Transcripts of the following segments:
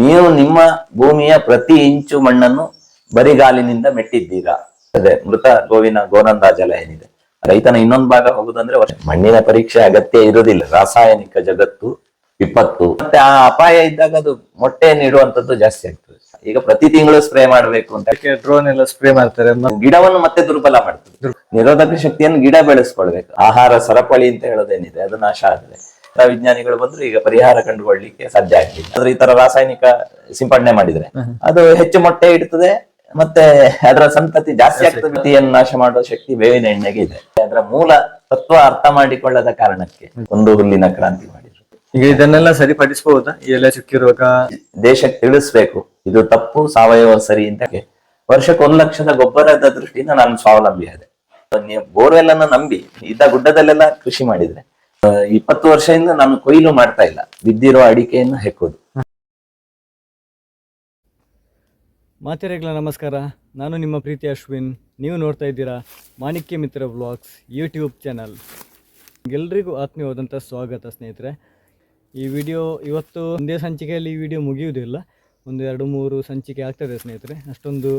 ನೀವು ನಿಮ್ಮ ಭೂಮಿಯ ಪ್ರತಿ ಇಂಚು ಮಣ್ಣನ್ನು ಬರಿಗಾಲಿನಿಂದ ಮೆಟ್ಟಿದ್ದೀರಾ ಅದೇ ಮೃತ ಗೋವಿನ ಗೋನಂದಾಜಲ ಏನಿದೆ? ರೈತನ ಇನ್ನೊಂದು ಭಾಗ ಹೋಗುದಂದ್ರೆ ಮಣ್ಣಿನ ಪರೀಕ್ಷೆ ಅಗತ್ಯ ಇರುವುದಿಲ್ಲ. ರಾಸಾಯನಿಕ ಜಗತ್ತು ವಿಪತ್ತು. ಮತ್ತೆ ಆ ಅಪಾಯ ಇದ್ದಾಗ ಅದು ಮೊಟ್ಟೆ ನೀಡುವಂತದ್ದು ಜಾಸ್ತಿ ಆಗ್ತದೆ. ಈಗ ಪ್ರತಿ ತಿಂಗಳು ಸ್ಪ್ರೇ ಮಾಡಬೇಕು ಅಂತ ಡ್ರೋನ್ ಎಲ್ಲ ಸ್ಪ್ರೇ ಮಾಡ್ತಾರೆ. ಗಿಡವನ್ನು ಮತ್ತೆ ದುರ್ಬಲ ಮಾಡ್ತದೆ. ನಿರೋಧಕ ಶಕ್ತಿಯನ್ನು ಗಿಡ ಬೆಳೆಸ್ಕೊಳ್ಬೇಕು. ಆಹಾರ ಸರಪಳಿ ಅಂತ ಹೇಳೋದೇನಿದೆ ಅದು ನಾಶ ಆಗಿದೆ ವಿಜ್ಞಾನಿಗಳು ಬಂದ್ರು ಈಗ ಪರಿಹಾರ ಕಂಡುಕೊಳ್ಳಿಕ್ಕೆ ಸಾಧ್ಯ ಆಗ್ತದೆ ಆದ್ರೆ ಈ ತರ ರಾಸಾಯನಿಕ ಸಿಂಪಡಣೆ ಮಾಡಿದ್ರೆ ಅದು ಹೆಚ್ಚು ಮೊಟ್ಟೆ ಇಡ್ತದೆ ಮತ್ತೆ ಅದರ ಸಂತತಿ ಜಾಸ್ತಿ ಆಗ್ತದೆ. ನಾಶ ಮಾಡುವ ಶಕ್ತಿ ಬೇವಿನ ಎಣ್ಣೆಗೆ ಇದೆ. ಅದರ ಮೂಲ ತತ್ವ ಅರ್ಥ ಮಾಡಿಕೊಳ್ಳದ ಕಾರಣಕ್ಕೆ ಒಂದು ಹುಲ್ಲಿನ ಕ್ರಾಂತಿ ಮಾಡಿದ್ರು. ಈಗ ಇದನ್ನೆಲ್ಲ ಸರಿಪಡಿಸಬಹುದಾ ಎಲೆ ಚುಕ್ಕಿ ರೋಗ? ದೇಶಕ್ಕೆ ತಿಳಿಸ್ಬೇಕು. ಇದು ತಪ್ಪು ಸಾವಯವ ಸರಿ ಅಂತ ವರ್ಷಕ್ಕೆ ಒಂದ್ ಲಕ್ಷದ ಗೊಬ್ಬರದ ದೃಷ್ಟಿಯಿಂದ ನಾನು ಸ್ವಾವಲಂಬಿ ಆದೆ ನೀವು ಬೋರ್ವೆಲ್ ಅನ್ನ ನಂಬಿ ಇದ್ದ ಗುಡ್ಡದಲ್ಲೆಲ್ಲ ಕೃಷಿ ಮಾಡಿದ್ರೆ ಇಪ್ಪತ್ತು ವರ್ಷದಿಂದ ನಾನು ಕೊಯ್ಲು ಮಾಡ್ತಾ ಇಲ್ಲ. ಬಿದ್ದಿರೋ ಅಡಿಕೆಯನ್ನು ಹೆಕ್ಕೋದು. ಮಾತೆರೆಗಳ ನಮಸ್ಕಾರ. ನಾನು ನಿಮ್ಮ ಪ್ರೀತಿ ಅಶ್ವಿನ್. ನೀವು ನೋಡ್ತಾ ಇದ್ದೀರಾ ಮಾಣಿಕ್ಯ ಮಿತ್ರ ವ್ಲಾಗ್ಸ್ ಯೂಟ್ಯೂಬ್ ಚಾನಲ್. ಎಲ್ರಿಗೂ ಆತ್ಮೀಯವಾದಂಥ ಸ್ವಾಗತ ಸ್ನೇಹಿತರೆ. ಈ ವಿಡಿಯೋ ಇವತ್ತು ಒಂದೇ ಸಂಚಿಕೆಯಲ್ಲಿ ಈ ವಿಡಿಯೋ ಮುಗಿಯುವುದಿಲ್ಲ. ಒಂದು ಎರಡು ಮೂರು ಸಂಚಿಕೆ ಆಗ್ತದೆ ಸ್ನೇಹಿತರೆ. ಅಷ್ಟೊಂದು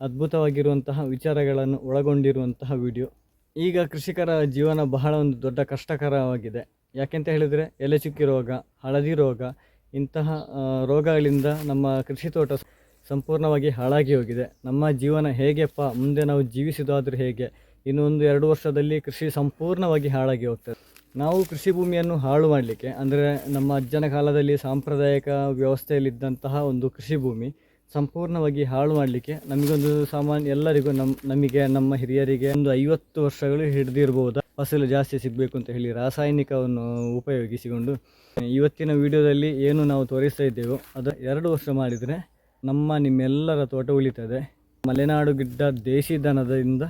ಅದ್ಭುತವಾಗಿರುವಂತಹ ವಿಚಾರಗಳನ್ನು ಒಳಗೊಂಡಿರುವಂತಹ ವಿಡಿಯೋ. ಈಗ ಕೃಷಿಕರ ಜೀವನ ಬಹಳ ಒಂದು ದೊಡ್ಡ ಕಷ್ಟಕರವಾಗಿದೆ. ಯಾಕೆಂತ ಹೇಳಿದರೆ ಎಲೆ ಚುಕ್ಕಿ ರೋಗ, ಹಳದಿ ರೋಗ ಇಂತಹ ರೋಗಗಳಿಂದ ನಮ್ಮ ಕೃಷಿ ತೋಟ ಸಂಪೂರ್ಣವಾಗಿ ಹಾಳಾಗಿ ಹೋಗಿದೆ. ನಮ್ಮ ಜೀವನ ಹೇಗೆಪ್ಪ, ಮುಂದೆ ನಾವು ಜೀವಿಸಿದಾದರೂ ಹೇಗೆ ಇನ್ನೊಂದು ಎರಡು ವರ್ಷದಲ್ಲಿ ಕೃಷಿ ಸಂಪೂರ್ಣವಾಗಿ ಹಾಳಾಗಿ ಹೋಗ್ತದೆ. ನಾವು ಕೃಷಿ ಭೂಮಿಯನ್ನು ಹಾಳು ಮಾಡಲಿಕ್ಕೆ, ಅಂದರೆ ನಮ್ಮ ಅಜ್ಜನ ಕಾಲದಲ್ಲಿ ಸಾಂಪ್ರದಾಯಿಕ ವ್ಯವಸ್ಥೆಯಲ್ಲಿದ್ದಂತಹ ಒಂದು ಕೃಷಿ ಭೂಮಿ ಸಂಪೂರ್ಣವಾಗಿ ಹಾಳು ಮಾಡಲಿಕ್ಕೆ ನಮಗೊಂದು ಸಾಮಾನ್ಯ ಎಲ್ಲರಿಗೂ ನಮ್ಮ ನಮಗೆ, ನಮ್ಮ ಹಿರಿಯರಿಗೆ ಒಂದು ಐವತ್ತು ವರ್ಷಗಳು ಹಿಡಿದಿರ್ಬೋದಾ? ಫಸಲು ಜಾಸ್ತಿ ಸಿಗಬೇಕು ಅಂತ ಹೇಳಿ ರಾಸಾಯನಿಕವನ್ನು ಉಪಯೋಗಿಸಿಕೊಂಡು ಇವತ್ತಿನ ವಿಡಿಯೋದಲ್ಲಿ ಏನು ನಾವು ತೋರಿಸ್ತಾ ಇದ್ದೇವೋ, ಅದು ಎರಡು ವರ್ಷ ಮಾಡಿದರೆ ನಮ್ಮ, ನಿಮ್ಮೆಲ್ಲರ ತೋಟ ಉಳಿತದೆ. ಮಲೆನಾಡು ಗಿಡ್ಡ ದೇಶಿ ದನದಿಂದ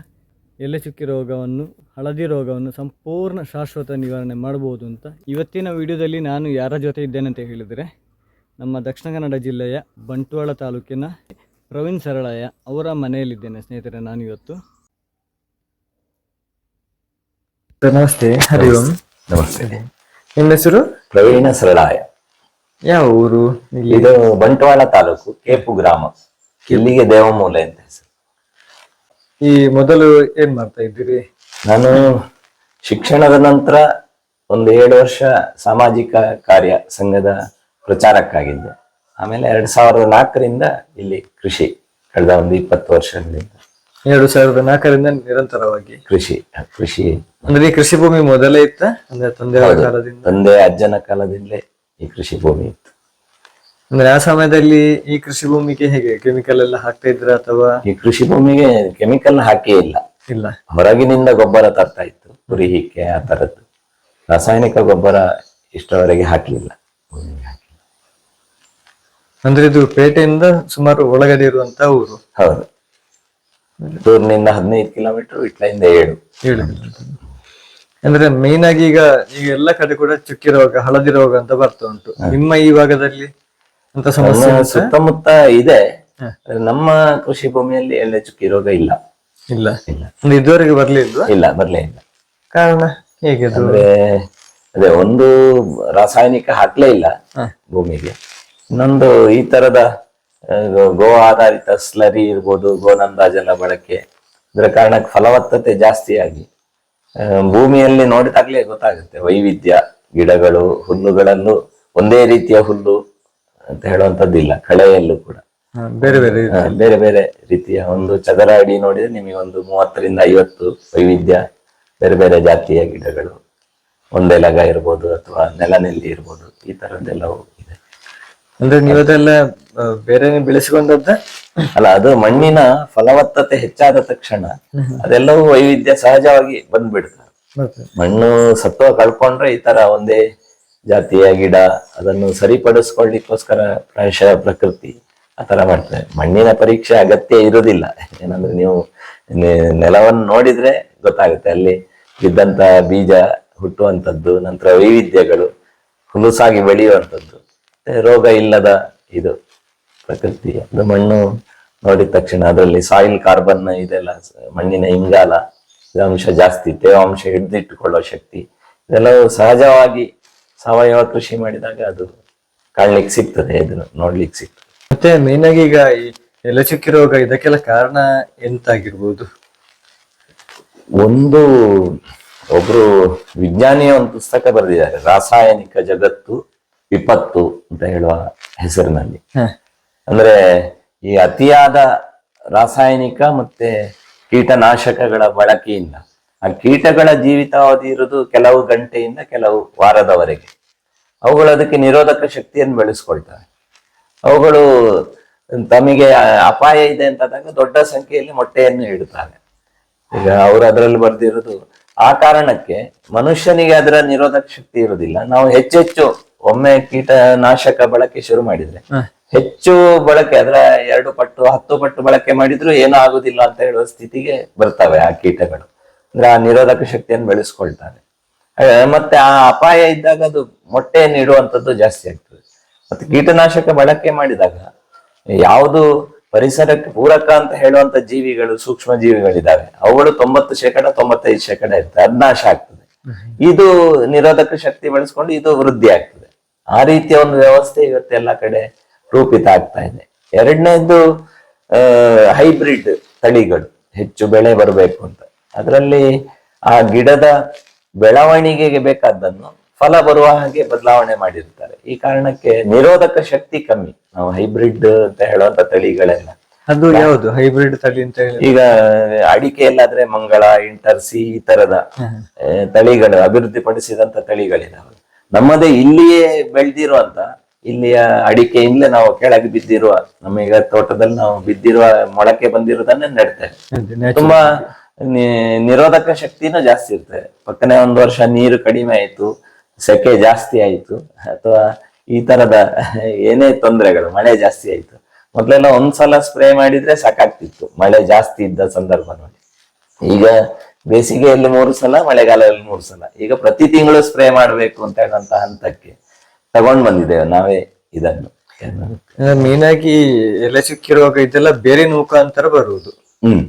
ಎಲೆ ಚುಕ್ಕಿ ರೋಗವನ್ನು, ಹಳದಿ ರೋಗವನ್ನು ಸಂಪೂರ್ಣ ಶಾಶ್ವತ ನಿವಾರಣೆ ಮಾಡ್ಬೋದು ಅಂತ ಇವತ್ತಿನ ವಿಡಿಯೋದಲ್ಲಿ ನಾನು ಯಾರ ಜೊತೆ ಇದ್ದೇನೆ ಅಂತ ಹೇಳಿದರೆ ನಮ್ಮ ದಕ್ಷಿಣ ಕನ್ನಡ ಜಿಲ್ಲೆಯ ಬಂಟ್ವಾಳ ತಾಲೂಕಿನ ಪ್ರವೀಣ್ ಸರಳಯ್ಯ ಅವರ ಮನೆಯಲ್ಲಿದ್ದೇನೆ. ಸ್ನೇಹಿತರೆ ನಾನು ಇವತ್ತು ನಮಸ್ತೆ ಹರಿ ಓಂ. ನಮಸ್ತೆ. ನಿಮ್ಮ ಹೆಸರು? ಪ್ರವೀಣ ಸರಳಾಯ ಯಾವ ಊರು? ಇಲ್ಲಿ ಇದು ಬಂಟ್ವಾಳ ತಾಲೂಕು ಕೇಪು ಗ್ರಾಮ. ಇಲ್ಲಿಗೆ ದೇವಮೂಲ ಅಂತ ಹೆಸರು. ಈ ಮೊದಲು ಏನ್ ಮಾಡ್ತಾ ಇದ್ದೀರಿ? ನಾನು ಶಿಕ್ಷಣದ ನಂತರ ಒಂದು ಏಳು ವರ್ಷ ಸಾಮಾಜಿಕ ಕಾರ್ಯ ಸಂಘದ ಪ್ರಚಾರಕ್ಕಾಗಿದ್ದೆ. ಆಮೇಲೆ ಎರಡ್ ಸಾವಿರದ ನಾಲ್ಕರಿಂದ ಇಲ್ಲಿ ಕೃಷಿ ಕಳೆದ ಒಂದು ಇಪ್ಪತ್ತು ವರ್ಷಗಳಿಂದ. ಎರಡು ಸಾವಿರದ ನಾಲ್ಕರಿಂದ ನಿರಂತರವಾಗಿ. ಕೃಷಿ ಕೃಷಿ. ಅಂದ್ರೆ ಈ ಕೃಷಿ ಭೂಮಿ ಮೊದಲೇ ಇತ್ತ? ಅಂದ್ರೆ ತಂದೆ ಕಾಲದಿಂದ? ತಂದೆ ಅಜ್ಜನ ಕಾಲದಿಂದಲೇ ಈ ಕೃಷಿ ಭೂಮಿ ಇತ್ತು. ಅಂದ್ರೆ ಆ ಸಮಯದಲ್ಲಿ ಈ ಕೃಷಿ ಭೂಮಿಗೆ ಹೇಗೆ ಕೆಮಿಕಲ್ ಎಲ್ಲ ಹಾಕ್ತಾ ಇದ್ರ ಅಥವಾ? ಈ ಕೃಷಿ ಭೂಮಿಗೆ ಕೆಮಿಕಲ್ ಹಾಕೇ ಇಲ್ಲ. ಇಲ್ಲ. ಹೊರಗಿನಿಂದ ಗೊಬ್ಬರ ತರ್ತಾ ಇತ್ತು. ಕುರಿ ಹಿಕ್ಕೆ ಆ ತರದ್ದು. ರಾಸಾಯನಿಕ ಗೊಬ್ಬರ ಇಷ್ಟವರೆಗೆ ಹಾಕಲಿಲ್ಲ. ಅಂದ್ರೆ ಇದು ಪೇಟೆಯಿಂದ ಸುಮಾರು ಒಳಗಡೆ ಇರುವಂತ ಊರು. ಹೌದು. ದೂರ್ನಿಂದ ಹದಿನೈದು ಕಿಲೋಮೀಟರ್ ಇಟ್ಲಿಂದ ಏಳು. ಏಳು ಅಂದ್ರೆ ಮೇನ್ ಆಗಿ ಈಗ ಈಗ ಎಲ್ಲ ಕಡೆ ಕೂಡ ಚುಕ್ಕಿ ರೋಗ ಹಳದಿ ರೋಗ ಅಂತ ಬರ್ತಾ ಉಂಟು. ನಿಮ್ಮ ಈ ಭಾಗದಲ್ಲಿ ಅಂತ ಸಮಸ್ಯೆ ಸುತ್ತಮುತ್ತ ಇದೆ. ನಮ್ಮ ಕೃಷಿ ಭೂಮಿಯಲ್ಲಿ ಎಳ್ಳೆ ಚುಕ್ಕಿ ರೋಗ ಇಲ್ಲ. ಇಲ್ಲ. ಇಲ್ಲ ಇದುವರೆಗೆ ಬರ್ಲಿಲ್ವಾ ಇಲ್ಲ ಬರ್ಲೇ ಇಲ್ಲ. ಕಾರಣ ಹೇಗೆ ಅಂದ್ರೆ ಅದೇ ಒಂದು ರಾಸಾಯನಿಕ ಹಾಕ್ಲೇ ಇಲ್ಲ ಭೂಮಿಗೆ. ಇನ್ನೊಂದು ಈ ತರದ ಗೋ- ಆಧಾರಿತ ಸ್ಲರಿ ಇರ್ಬೋದು ಎಲ್ಲ ಬಳಕೆ. ಇದರ ಕಾರಣಕ್ಕೆ ಫಲವತ್ತತೆ ಜಾಸ್ತಿ ಆಗಿ ಭೂಮಿಯಲ್ಲಿ ನೋಡಿದಾಗ್ಲೇ ಗೊತ್ತಾಗುತ್ತೆ. ವೈವಿಧ್ಯ ಗಿಡಗಳು ಹುಲ್ಲುಗಳಲ್ಲೂ ಒಂದೇ ರೀತಿಯ ಹುಲ್ಲು ಅಂತ ಹೇಳುವಂತದ್ದಿಲ್ಲ ಕಳೆಯಲ್ಲೂ ಕೂಡ. ಬೇರೆ ಬೇರೆ ಬೇರೆ ಬೇರೆ ರೀತಿಯ ಒಂದು ಚದರ ಅಡಿ ನೋಡಿದ್ರೆ ನಿಮಗೆ ಒಂದು ಮೂವತ್ತರಿಂದ ಐವತ್ತು ವೈವಿಧ್ಯ ಬೇರೆ ಬೇರೆ ಜಾತಿಯ ಗಿಡಗಳು. ಒಂದೆಲಗ ಇರ್ಬೋದು ಅಥವಾ ನೆಲನೆಲ್ಲಿ ಇರ್ಬೋದು ಈ ತರದ್ದೆಲ್ಲವೂ ಅಂದ್ರೆ ನೀವು ಅದೆಲ್ಲ ಆ, ಬೇರೆನೆ ಬೆಳೆಸಿಕೊಂಡದ್ದ? ಅಲ್ಲ ಅದು ಮಣ್ಣಿನ ಫಲವತ್ತತೆ ಹೆಚ್ಚಾದ ತಕ್ಷಣ ಅದೆಲ್ಲವೂ ವೈವಿಧ್ಯ ಸಹಜವಾಗಿ ಬಂದ್ಬಿಡ್ತಾರೆ ಮಣ್ಣು ಸತ್ವ ಕಳ್ಕೊಂಡ್ರೆ ಈ ತರ ಒಂದೇ ಜಾತಿಯ ಗಿಡ ಅದನ್ನು ಸರಿಪಡಿಸ್ಕೊಳ್ಳಿಕ್ಕೋಸ್ಕರ ಪ್ರಾಯಶಃ ಪ್ರಕೃತಿ ಆತರ ತರ ಮಾಡ್ತಾರೆ ಮಣ್ಣಿನ ಪರೀಕ್ಷೆ ಅಗತ್ಯ ಇರುವುದಿಲ್ಲ. ಏನಂದ್ರೆ ನೀವು ನೆಲವನ್ನು ನೋಡಿದ್ರೆ ಗೊತ್ತಾಗುತ್ತೆ. ಅಲ್ಲಿ ಬಿದ್ದಂತ ಬೀಜ ಹುಟ್ಟುವಂಥದ್ದು ನಂತರ ವೈವಿಧ್ಯಗಳು ಹುಲುಸಾಗಿ ಬೆಳೆಯುವಂಥದ್ದು. ರೋಗ ಇಲ್ಲದ ಇದು ಪ್ರಕೃತಿ ಅದು ಮಣ್ಣು ನೋಡಿದ ತಕ್ಷಣ ಅದರಲ್ಲಿ ಸಾಯಿಲ್ ಕಾರ್ಬನ್ ಇದೆಲ್ಲ ಮಣ್ಣಿನ ಇಂಗಾಲ ಅಂಶ ಜಾಸ್ತಿ ತೇವಾಂಶ ಹಿಡಿದಿಟ್ಟುಕೊಳ್ಳೋ ಶಕ್ತಿ ಇದೆಲ್ಲವೂ ಸಹಜವಾಗಿ ಸಾವಯವ ಕೃಷಿ ಮಾಡಿದಾಗ ಅದು ಕಾಣ್ಲಿಕ್ಕೆ ಸಿಗ್ತದೆ ಇದನ್ನು ನೋಡ್ಲಿಕ್ಕೆ ಸಿಗ್ತದೆ. ಮತ್ತೆ ಮೇನ್ ಆಗಿ ಈಗ ಈ ಎಲೆ ಚುಕ್ಕಿ ರೋಗ ಇದಕ್ಕೆಲ್ಲ ಕಾರಣ ಎಂತಾಗಿರ್ಬೋದು? ಒಂದು ಒಬ್ರು ವಿಜ್ಞಾನಿಯ ಒಂದು ಪುಸ್ತಕ ಬರೆದಿದ್ದಾರೆ ರಾಸಾಯನಿಕ ಜಗತ್ತು ವಿಪತ್ತು ಅಂತ ಹೇಳುವ ಹೆಸರಿನಲ್ಲಿ. ಅಂದ್ರೆ ಈ ಅತಿಯಾದ ರಾಸಾಯನಿಕ ಮತ್ತೆ ಕೀಟನಾಶಕಗಳ ಬಳಕೆಯಿಂದ ಆ ಕೀಟಗಳ ಜೀವಿತಾವಧಿ ಇರೋದು ಕೆಲವು ಗಂಟೆಯಿಂದ ಕೆಲವು ವಾರದವರೆಗೆ. ಅವುಗಳು ಅದಕ್ಕೆ ನಿರೋಧಕ ಶಕ್ತಿಯನ್ನು ಬೆಳೆಸ್ಕೊಳ್ತವೆ. ಅವುಗಳು ತಮಗೆ ಅಪಾಯ ಇದೆ ಅಂತಾದಾಗ ದೊಡ್ಡ ಸಂಖ್ಯೆಯಲ್ಲಿ ಮೊಟ್ಟೆಯನ್ನು ಇಡುತ್ತಾರೆ. ಈಗ ಅವರು ಅದರಲ್ಲಿ ಬರ್ದಿರೋದು ಆ ಕಾರಣಕ್ಕೆ ಮನುಷ್ಯನಿಗೆ ಅದರ ನಿರೋಧಕ ಶಕ್ತಿ ಇರುವುದಿಲ್ಲ. ನಾವು ಹೆಚ್ಚೆಚ್ಚು ಒಮ್ಮೆ ಕೀಟನಾಶಕ ಬಳಕೆ ಶುರು ಮಾಡಿದ್ರೆ. ಹೆಚ್ಚು ಬಳಕೆ ಅದರ ಎರಡು ಪಟ್ಟು ಹತ್ತು ಪಟ್ಟು ಬಳಕೆ ಮಾಡಿದ್ರು ಏನೂ ಆಗುದಿಲ್ಲ ಅಂತ ಹೇಳುವ ಸ್ಥಿತಿಗೆ ಬರ್ತವೆ ಆ ಕೀಟಗಳು. ಅಂದ್ರೆ ಆ ನಿರೋಧಕ ಶಕ್ತಿಯನ್ನು ಬೆಳೆಸ್ಕೊಳ್ತಾರೆ. ಮತ್ತೆ ಆ ಅಪಾಯ ಇದ್ದಾಗ ಅದು ಮೊಟ್ಟೆ ನೀಡುವಂಥದ್ದು ಜಾಸ್ತಿ ಆಗ್ತದೆ. ಮತ್ತೆ ಕೀಟನಾಶಕ ಬಳಕೆ ಮಾಡಿದಾಗ ಯಾವುದು ಪರಿಸರಕ್ಕೆ ಪೂರಕ ಅಂತ ಹೇಳುವಂತ ಜೀವಿಗಳು ಸೂಕ್ಷ್ಮ ಜೀವಿಗಳಿದ್ದಾವೆ. ಅವುಗಳು ತೊಂಬತ್ತು ಶೇಕಡ ತೊಂಬತ್ತೈದು ಶೇಕಡ ಇರ್ತದೆ. ಅದ್ ನಾಶ ಆಗ್ತದೆ ಇದು ನಿರೋಧಕ ಶಕ್ತಿ ಬಳಸ್ಕೊಂಡು ಇದು ವೃದ್ಧಿ ಆಗ್ತದೆ. ಆ ರೀತಿಯ ಒಂದು ವ್ಯವಸ್ಥೆ ಇವತ್ತೆಲ್ಲ ಕಡೆ ರೂಪಿತ ಆಗ್ತಾ ಇದೆ. ಎರಡನೇದು ಹೈಬ್ರಿಡ್ ತಳಿಗಳು ಹೆಚ್ಚು ಬೆಳೆ ಬರಬೇಕು ಅಂತ. ಅದರಲ್ಲಿ ಆ ಗಿಡದ ಬೆಳವಣಿಗೆಗೆ ಬೇಕಾದ್ದನ್ನು ಫಲ ಬರುವ ಹಾಗೆ ಬದಲಾವಣೆ ಮಾಡಿರ್ತಾರೆ. ಈ ಕಾರಣಕ್ಕೆ ನಿರೋಧಕ ಶಕ್ತಿ ಕಮ್ಮಿ. ನಾವು ಹೈಬ್ರಿಡ್ ಅಂತ ಹೇಳುವಂತ ತಳಿಗಳೆಲ್ಲ. ಅದು ಯಾವುದು? ಹೈಬ್ರಿಡ್ ತಳಿ ಅಂತ ಹೇಳಿ. ಈಗ ಅಡಿಕೆಯಲ್ಲಾದ್ರೆ ಮಂಗಳ ಇಂಟರ್ಸಿ ಈ ತರದ ತಳಿಗಳು ಅಭಿವೃದ್ಧಿ ಪಡಿಸಿದಂತ ತಳಿಗಳಿದಾವೆ. ನಮ್ಮದೇ ಇಲ್ಲಿಯೇ ಬೆಳೆದಿರುವಂತ ಇಲ್ಲಿಯ ಅಡಿಕೆಯಿಂದಲೇ ನಾವು ಕೆಳಗೆ ಬಿದ್ದಿರುವ ನಮ್ಮೀಗ ತೋಟದಲ್ಲಿ ನಾವು ಬಿದ್ದಿರುವ ಮೊಳಕೆ ಬಂದಿರೋದನ್ನೇ ನೆಡ್ತೇವೆ. ತುಂಬಾ ನಿರೋಧಕ ಶಕ್ತಿನೂ ಜಾಸ್ತಿ ಇರ್ತದೆ ಪಕ್ಕನೆ ಒಂದು ವರ್ಷ ನೀರು ಕಡಿಮೆ ಆಯ್ತು ಸೆಕೆ ಜಾಸ್ತಿ ಆಯ್ತು ಅಥವಾ ಈ ತರದ ಏನೇ ತೊಂದರೆಗಳು ಮಳೆ ಜಾಸ್ತಿ ಆಯ್ತು. ಮೊದ್ಲೆಲ್ಲ ಒಂದ್ಸಲ ಸ್ಪ್ರೇ ಮಾಡಿದ್ರೆ ಸಾಕಾಗ್ತಿತ್ತು ಮಳೆ ಜಾಸ್ತಿ ಇದ್ದ ಸಂದರ್ಭ ನೋಡಿ ಈಗ ಬೇಸಿಗೆಯಲ್ಲಿ ಮೂರು ಸಲ ಮಳೆಗಾಲದಲ್ಲಿ ಮೂರು ಸಲ. ಈಗ ಪ್ರತಿ ತಿಂಗಳು ಸ್ಪ್ರೇ ಮಾಡಬೇಕು ಅಂತ ಹೇಳುವಂತ ಹಂತಕ್ಕೆ ತಗೊಂಡ್ ಬಂದಿದ್ದೇವೆ ನಾವೇ ಇದನ್ನು. ಮೀನಾಗಿ ಆಗಿ ಎಲೆ ಚುಕ್ಕಿ ರೋಗ ಇದೆಲ್ಲ ಬೇರೆ ಮುಖಾಂತರ ಬರುವುದು. ಹ್ಮ್.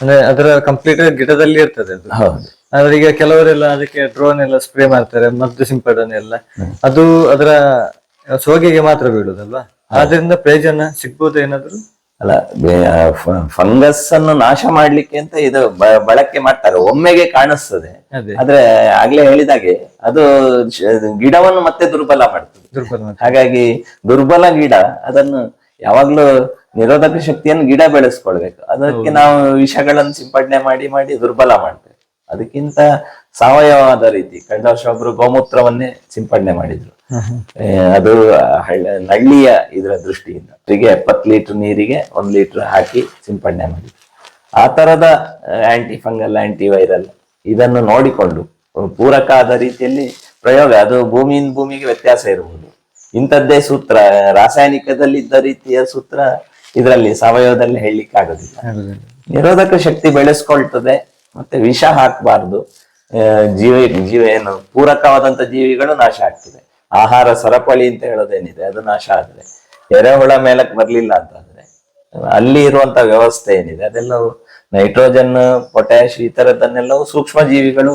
ಅಂದ್ರೆ ಅದರ ಕಂಪ್ಲೀಟ್ ಗಿಡದಲ್ಲಿ ಇರ್ತದೆ ಅದು. ಹೌದು. ಆದ್ರೆ ಈಗ ಕೆಲವರೆಲ್ಲ ಅದಕ್ಕೆ ಡ್ರೋನ್ ಎಲ್ಲ ಸ್ಪ್ರೇ ಮಾಡ್ತಾರೆ ಮದ್ದು ಸಿಂಪಡಣೆ ಎಲ್ಲ. ಅದು ಅದರ ಸೋಗೆಗೆ ಮಾತ್ರ ಬೀಳುದಲ್ವಾ? ಆದ್ರಿಂದ ಪ್ರಯೋಜನ ಸಿಗ್ಬೋದು ಏನಾದ್ರು? ಅಲ್ಲ ಫಂಗಸ್ ಅನ್ನು ನಾಶ ಮಾಡ್ಲಿಕ್ಕೆ ಅಂತ ಇದು ಬ- ಬಳಕೆ ಮಾಡ್ತಾರೆ. ಒಮ್ಮೆಗೆ ಕಾಣಿಸ್ತದೆ. ಆದ್ರೆ ಆಗ್ಲೇ ಹೇಳಿದಾಗೆ ಅದು ಗಿಡವನ್ನು ಮತ್ತೆ ದುರ್ಬಲ ಮಾಡ್ತದೆ. ದುರ್ಬಲ ಹಾಗಾಗಿ ದುರ್ಬಲ ಗಿಡ ಅದನ್ನು ಯಾವಾಗ್ಲೂ ನಿರೋಧಕ ಶಕ್ತಿಯನ್ನು ಗಿಡ ಬೆಳೆಸ್ಕೊಳ್ಬೇಕು. ಅದಕ್ಕೆ ನಾವು ವಿಷಗಳನ್ನು ಸಿಂಪಡಣೆ ಮಾಡಿ ಮಾಡಿ ದುರ್ಬಲ ಮಾಡ್ತೇವೆ. ಅದಕ್ಕಿಂತ ಸಾವಯವವಾದ ರೀತಿ ಕಳೆದ ವರ್ಷ ಒಬ್ರು ಗೋಮೂತ್ರವನ್ನೇ ಸಿಂಪಡಣೆ ಮಾಡಿದ್ರು. ಅದು ನಳ್ಳಿಯ ಇದರ ದೃಷ್ಟಿಯಿಂದ. ಅವರಿಗೆ ಎಪ್ಪತ್ತು ಲೀಟರ್ ನೀರಿಗೆ ಒಂದು ಲೀಟರ್ ಹಾಕಿ ಸಿಂಪಡಣೆ ಮಾಡಿ ಆ ತರದ ಆಂಟಿ ಫಂಗಲ್ ಆಂಟಿ ವೈರಲ್ ಇದನ್ನು ನೋಡಿಕೊಂಡು, ಪೂರಕ ಆದ ರೀತಿಯಲ್ಲಿ ಪ್ರಯೋಗ, ಅದು ಭೂಮಿಯಿಂದ ಭೂಮಿಗೆ ವ್ಯತ್ಯಾಸ ಇರಬಹುದು ಇಂಥದ್ದೇ ಸೂತ್ರ ರಾಸಾಯನಿಕದಲ್ಲಿ ಇದ್ದ ರೀತಿಯ ಸೂತ್ರ ಇದರಲ್ಲಿ, ಸಾವಯವದಲ್ಲಿ ಹೇಳಲಿಕ್ಕೆ ಆಗೋದಿಲ್ಲ. ನಿರೋಧಕ ಶಕ್ತಿ ಬೆಳೆಸ್ಕೊಳ್ತದೆ, ಮತ್ತೆ ವಿಷ ಹಾಕಬಾರ್ದು. ಜೀವ ಜೀವ ಏನು ಪೂರಕವಾದಂತ ಜೀವಿಗಳು ನಾಶ ಆಗ್ತದೆ. ಆಹಾರ ಸರಪಳಿ ಅಂತ ಹೇಳೋದೇನಿದೆ, ಅದು ನಾಶ ಆದ್ರೆ ಎರೆಹುಳ ಮೇಲಕ್ಕೆ ಬರ್ಲಿಲ್ಲ ಅಂತಾದ್ರೆ, ಅಲ್ಲಿ ಇರುವಂತ ವ್ಯವಸ್ಥೆ ಏನಿದೆ, ಅದೆಲ್ಲವೂ ನೈಟ್ರೋಜನ್ ಪೊಟ್ಯಾಶ್ ಈ ತರದನ್ನೆಲ್ಲವೂ ಸೂಕ್ಷ್ಮ ಜೀವಿಗಳು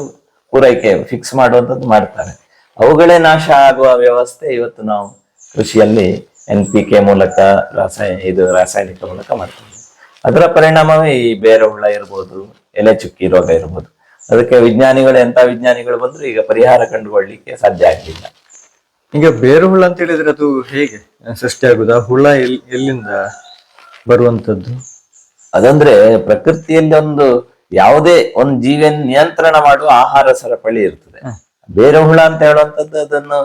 ಪೂರೈಕೆ ಫಿಕ್ಸ್ ಮಾಡುವಂತದ್ದು ಮಾಡ್ತಾರೆ. ಅವುಗಳೇ ನಾಶ ಆಗುವ ವ್ಯವಸ್ಥೆ ಇವತ್ತು ನಾವು ಕೃಷಿಯಲ್ಲಿ ಎನ್ ಪಿ ಕೆ ಮೂಲಕ, ರಾಸಾಯ, ಇದು ರಾಸಾಯನಿಕ ಮೂಲಕ ಮಾಡ್ತೀವಿ. ಅದರ ಪರಿಣಾಮವೇ ಈ ಬೇರೆ ಹುಳ ಇರ್ಬೋದು, ಎಲೆ ಚುಕ್ಕಿ ರೋಗ ಇರ್ಬೋದು. ಅದಕ್ಕೆ ವಿಜ್ಞಾನಿಗಳು ಎಂತ ವಿಜ್ಞಾನಿಗಳು ಬಂದ್ರು ಈಗ ಪರಿಹಾರ ಕಂಡುಕೊಳ್ಳಿಕ್ಕೆ ಸಾಧ್ಯ ಆಗ್ಲಿಲ್ಲ. ಈಗ ಬೇರು ಹುಳ ಅಂತ ಹೇಳಿದ್ರೆ ಅದು ಹೇಗೆ ಸೃಷ್ಟಿ ಆಗುದು ಆ ಹುಳ ಎಲ್- ಎಲ್ಲಿಂದ ಬರುವಂತದ್ದು ಅದಂದ್ರೆ ಪ್ರಕೃತಿಯಲ್ಲಿ ಒಂದು ಯಾವುದೇ ಒಂದು ಜೀವ ನಿಯಂತ್ರಣ ಮಾಡುವ ಆಹಾರ ಸರಪಳಿ ಇರ್ತದೆ. ಬೇರೆ ಹುಳ ಅಂತ ಹೇಳುವಂತದ್ದು ಅದನ್ನು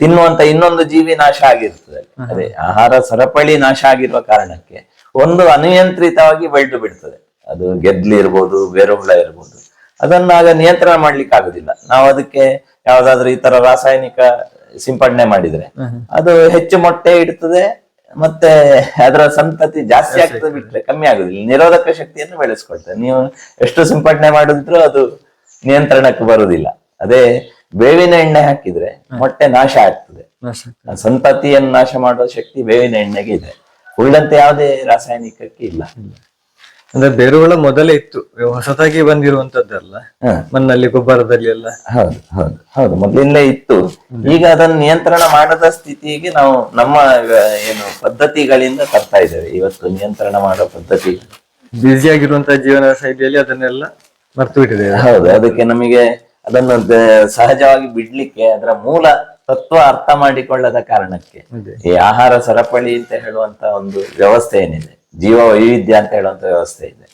ತಿನ್ನುವಂತ ಇನ್ನೊಂದು ಜೀವಿ ನಾಶ ಆಗಿರ್ತದೆ. ಅದೇ ಆಹಾರ ಸರಪಳಿ ನಾಶ ಆಗಿರುವ ಕಾರಣಕ್ಕೆ ಒಂದು ಅನಿಯಂತ್ರಿತವಾಗಿ ಬೆಳೆದು ಬಿಡ್ತದೆ. ಅದು ಗೆದ್ಲಿ ಇರ್ಬೋದು ಬೇರೆ ಹುಳ ಇರ್ಬೋದು. ಅದನ್ನ ಆಗ ನಿಯಂತ್ರಣ ಮಾಡ್ಲಿಕ್ಕೆ ಆಗುದಿಲ್ಲ ನಾವು ಅದಕ್ಕೆ ಯಾವ್ದಾದ್ರು ಈ ತರ ರಾಸಾಯನಿಕ ಸಿಂಪಡಣೆ ಮಾಡಿದ್ರೆ. ಅದು ಹೆಚ್ಚು ಮೊಟ್ಟೆ ಇಡ್ತದೆ ಮತ್ತೆ ಅದರ ಸಂತತಿ ಜಾಸ್ತಿ ಆಗ್ತದೆ ಬಿಟ್ರೆ ಕಮ್ಮಿ ಆಗುದಿಲ್ಲ. ನಿರೋಧಕ ಶಕ್ತಿಯನ್ನು ಬೆಳೆಸ್ಕೊಳ್ತದೆ. ನೀವು ಎಷ್ಟು ಸಿಂಪಡಣೆ ಮಾಡಿದ್ರು ಅದು ನಿಯಂತ್ರಣಕ್ಕೆ ಬರುವುದಿಲ್ಲ ಅದೇ ಬೇವಿನ ಎಣ್ಣೆ ಹಾಕಿದ್ರೆ ಮೊಟ್ಟೆ ನಾಶ ಆಗ್ತದೆ. ಸಂತತಿಯನ್ನು ನಾಶ ಮಾಡುವ ಶಕ್ತಿ ಬೇವಿನ ಎಣ್ಣೆಗೆ ಇದೆ. ಉಳಿದಂತೆ ಯಾವುದೇ ರಾಸಾಯನಿಕಕ್ಕೆ ಇಲ್ಲ. ಅಂದ್ರೆ ಬೇರುಗಳ ಮೊದಲೇ ಇತ್ತು. ಹೊಸದಾಗಿ ಬಂದಿರುವಂತದ್ದಲ್ಲ ಮಣ್ಣಲ್ಲಿ ಗೊಬ್ಬರದಲ್ಲಿ ಎಲ್ಲ. ಹೌದು ಹೌದು ಹೌದು. ಮೊದಲಿಂದ ಇತ್ತು. ಈಗ ಅದನ್ನ ನಿಯಂತ್ರಣ ಮಾಡದ ಸ್ಥಿತಿಗೆ ನಾವು ನಮ್ಮ ಏನು ಪದ್ಧತಿಗಳಿಂದ ತರ್ತಾ ಇದ್ದೇವೆ. ಇವತ್ತು ನಿಯಂತ್ರಣ ಮಾಡೋ ಪದ್ಧತಿ. ಬ್ಯುಸಿ ಆಗಿರುವಂತಹ ಜೀವನ ಶೈಲಿಯಲ್ಲಿ ಅದನ್ನೆಲ್ಲ ಮರ್ತು ಬಿಟ್ಟಿದ್ದೇವೆ ಹೌದು ಅದಕ್ಕೆ ನಮಗೆ ಅದನ್ನು ಸಹಜವಾಗಿ ಬಿಡ್ಲಿಕ್ಕೆ ಅದರ ಮೂಲ ತತ್ವ ಅರ್ಥ ಮಾಡಿಕೊಳ್ಳದ ಕಾರಣಕ್ಕೆ ಈ ಆಹಾರ ಸರಪಳಿ ಅಂತ ಹೇಳುವಂತ ಒಂದು ವ್ಯವಸ್ಥೆ ಏನಿದೆ. ಜೀವ ವೈವಿಧ್ಯ ಅಂತ ಹೇಳುವಂತ ವ್ಯವಸ್ಥೆ ಇದೆ.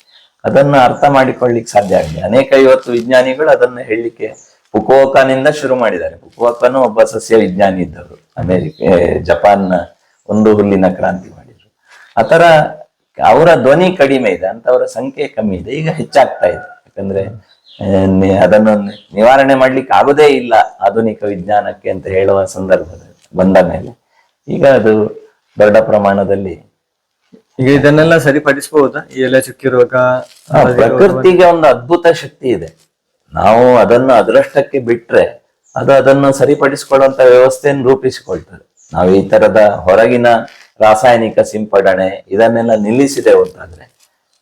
ಅದನ್ನು ಅರ್ಥ ಮಾಡಿಕೊಳ್ಳಿಕ್ ಸಾಧ್ಯ ಆಗಿದೆ ಅನೇಕ ಇವತ್ತು ವಿಜ್ಞಾನಿಗಳು ಅದನ್ನ ಹೇಳಲಿಕ್ಕೆ ಪುಕೋಕನಿಂದ ಶುರು ಮಾಡಿದ್ದಾರೆ. ಪುಕೋಕನು ಒಬ್ಬ ಸಸ್ಯ ವಿಜ್ಞಾನಿ ಇದ್ದರು ಅಮೆರಿಕ ಜಪಾನ್ನ ಒಂದು ಹುಲ್ಲಿನ ಕ್ರಾಂತಿ ಮಾಡಿದ್ರು. ಆತರ ಅವರ ಧ್ವನಿ ಕಡಿಮೆ ಇದೆ, ಅಂತವರ ಸಂಖ್ಯೆ ಕಮ್ಮಿ ಇದೆ. ಈಗ ಹೆಚ್ಚಾಗ್ತಾ ಇದೆ. ಯಾಕಂದ್ರೆ ಅದನ್ನು ನಿವಾರಣೆ ಮಾಡ್ಲಿಕ್ಕೆ ಆಗೋದೇ ಇಲ್ಲ ಆಧುನಿಕ ವಿಜ್ಞಾನಕ್ಕೆ ಅಂತ ಹೇಳುವ ಸಂದರ್ಭದಲ್ಲಿ ಬಂದ ಮೇಲೆ. ಈಗ ಅದು ದೊಡ್ಡ ಪ್ರಮಾಣದಲ್ಲಿ ಈಗ ಇದನ್ನೆಲ್ಲ ಸರಿಪಡಿಸಬಹುದಾ ಈ ಎಲೆ ಚುಕ್ಕಿ ರೋಗ ಪ್ರಕೃತಿಗೆ ಒಂದು ಅದ್ಭುತ ಶಕ್ತಿ ಇದೆ. ನಾವು ಅದನ್ನು ಅದೃಷ್ಟಕ್ಕೆ ಬಿಟ್ರೆ ಅದು ಅದನ್ನು ಸರಿಪಡಿಸಿಕೊಳ್ಳುವಂತ ವ್ಯವಸ್ಥೆಯನ್ನು ರೂಪಿಸಿಕೊಳ್ತದೆ. ನಾವು ಈ ತರದ ಹೊರಗಿನ ರಾಸಾಯನಿಕ ಸಿಂಪಡಣೆ ಇದನ್ನೆಲ್ಲ ನಿಲ್ಲಿಸಿದೆ ಅಂತಾದ್ರೆ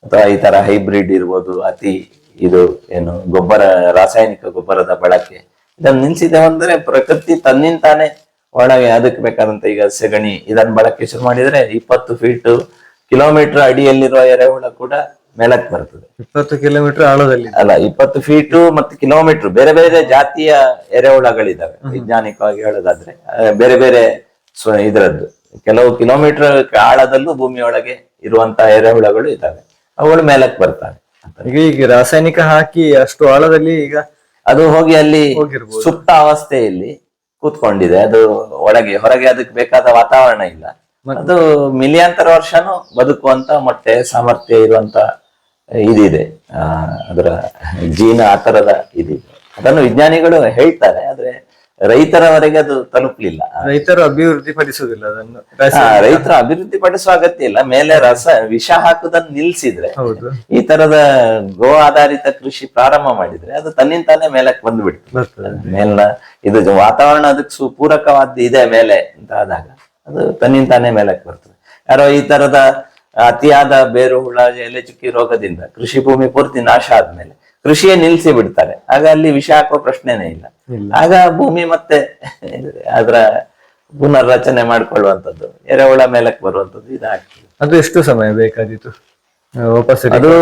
ಅಥವಾ ಈ ತರ ಹೈಬ್ರಿಡ್ ಇರ್ಬೋದು ಅತಿ ಇದು ಏನು ಗೊಬ್ಬರ ರಾಸಾಯನಿಕ ಗೊಬ್ಬರದ ಬಳಕೆ ಇದನ್ನು ನಿಲ್ಲಿಸಿದೆ ಅಂದ್ರೆ ಪ್ರಕೃತಿ ತನ್ನಿಂತಾನೆ ಒಳಗೆ ಅದಕ್ಕೆ ಬೇಕಾದಂತ ಈಗ ಸೆಗಣಿ ಇದನ್ನ ಬಳಕೆ ಶುರು ಮಾಡಿದ್ರೆ ಇಪ್ಪತ್ತು ಫೀಟ್ ಕಿಲೋಮೀಟರ್ ಅಡಿಯಲ್ಲಿರುವ ಎರೆಹುಳ ಕೂಡ ಮೇಲಕ್ಕೆ ಬರ್ತದೆ. ಇಪ್ಪತ್ತು ಕಿಲೋಮೀಟರ್ ಆಳದಲ್ಲಿ. ಅಲ್ಲ ಇಪ್ಪತ್ತು ಫೀಟು ಮತ್ತು ಕಿಲೋಮೀಟರ್ ಬೇರೆ ಬೇರೆ ಜಾತಿಯ ಎರೆಹುಳಗಳಿದಾವೆ ವೈಜ್ಞಾನಿಕವಾಗಿ ಹೇಳೋದಾದ್ರೆ. ಬೇರೆ ಬೇರೆ ಇದರದ್ದು. ಕೆಲವು ಕಿಲೋಮೀಟರ್ ಆಳದಲ್ಲೂ ಭೂಮಿಯೊಳಗೆ ಇರುವಂತಹ ಎರೆಹುಳಗಳು ಇದ್ದಾವೆ ಅವುಗಳು ಮೇಲಕ್ಕೆ ಬರ್ತವೆ. ಈಗ ಈಗ ರಾಸಾಯನಿಕ ಹಾಕಿ ಅಷ್ಟು ಆಳದಲ್ಲಿ ಈಗ ಅದು ಹೋಗಿ ಅಲ್ಲಿ. ಸುಪ್ತ ಅವಸ್ಥೆಯಲ್ಲಿ ಕೂತ್ಕೊಂಡಿದೆ. ಅದು ಒಳಗೆ ಹೊರಗೆ ಅದಕ್ಕೆ ಬೇಕಾದ ವಾತಾವರಣ ಇಲ್ಲ. ಅದು ಮಿಲಿಯಾಂತರ ವರ್ಷನೂ ಬದುಕುವಂತ ಮೊಟ್ಟೆ ಸಾಮರ್ಥ್ಯ ಇರುವಂತ ಇದಿದೆ. ಆ, ಅದರ ಜೀನ ಆ ತರದ ಇದಿದೆ. ಅದನ್ನು ವಿಜ್ಞಾನಿಗಳು ಹೇಳ್ತಾರೆ ಆದ್ರೆ ರೈತರವರೆಗೆ ಅದು ತಲುಪಲಿಲ್ಲ. ರೈತರು ಅಭಿವೃದ್ಧಿ ಪಡಿಸುವುದಿಲ್ಲ ಅದನ್ನು. ರೈತರು ಅಭಿವೃದ್ಧಿ ಪಡಿಸುವ ಅಗತ್ಯ ಇಲ್ಲ ಮೇಲೆ ರಸ ವಿಷ ಹಾಕುದನ್ನು ನಿಲ್ಸಿದ್ರೆ ಈ ತರದ ಗೋ ಆಧಾರಿತ ಕೃಷಿ ಪ್ರಾರಂಭ ಮಾಡಿದ್ರೆ ಅದು ತನ್ನಿಂತಾನೆ ಮೇಲಕ್ಕೆ ಬಂದ್ಬಿಡ್ತು ಮೇಲ್ನ ಇದು ವಾತಾವರಣ ಅದಕ್ಕೆ ಸು ಪೂರಕವಾದ ಇದೆ ಮೇಲೆ ಅಂತ ಆದಾಗ. ಅದು ತನ್ನಿಂತಾನೆ ಮೇಲಕ್ಕೆ ಬರ್ತದೆ. ಯಾರೋ ಈ ತರದ ಅತಿಯಾದ ಬೇರು ಹುಳ ಎಲೆ ಚುಕ್ಕಿ ರೋಗದಿಂದ ಕೃಷಿ ಭೂಮಿ ಪೂರ್ತಿ ನಾಶ ಆದ್ಮೇಲೆ ಕೃಷಿಯೇ ನಿಲ್ಸಿ ಬಿಡ್ತಾರೆ. ಆಗ ಅಲ್ಲಿ ವಿಷ ಹಾಕೋ ಪ್ರಶ್ನೆನೇ ಇಲ್ಲ. ಆಗ ಭೂಮಿ ಮತ್ತೆ ಅದರ ಪುನರ್ರಚನೆ ಮಾಡ್ಕೊಳ್ಳುವಂಥದ್ದು ಎರೆಹುಳ ಮೇಲಕ್ಕೆ ಬರುವಂಥದ್ದು ಇದಾಗ್ತದೆ. ಅದು ಎಷ್ಟು ಸಮಯ ಬೇಕಾದೀತು? ಆ, ವಾಪಸ್ ಅದು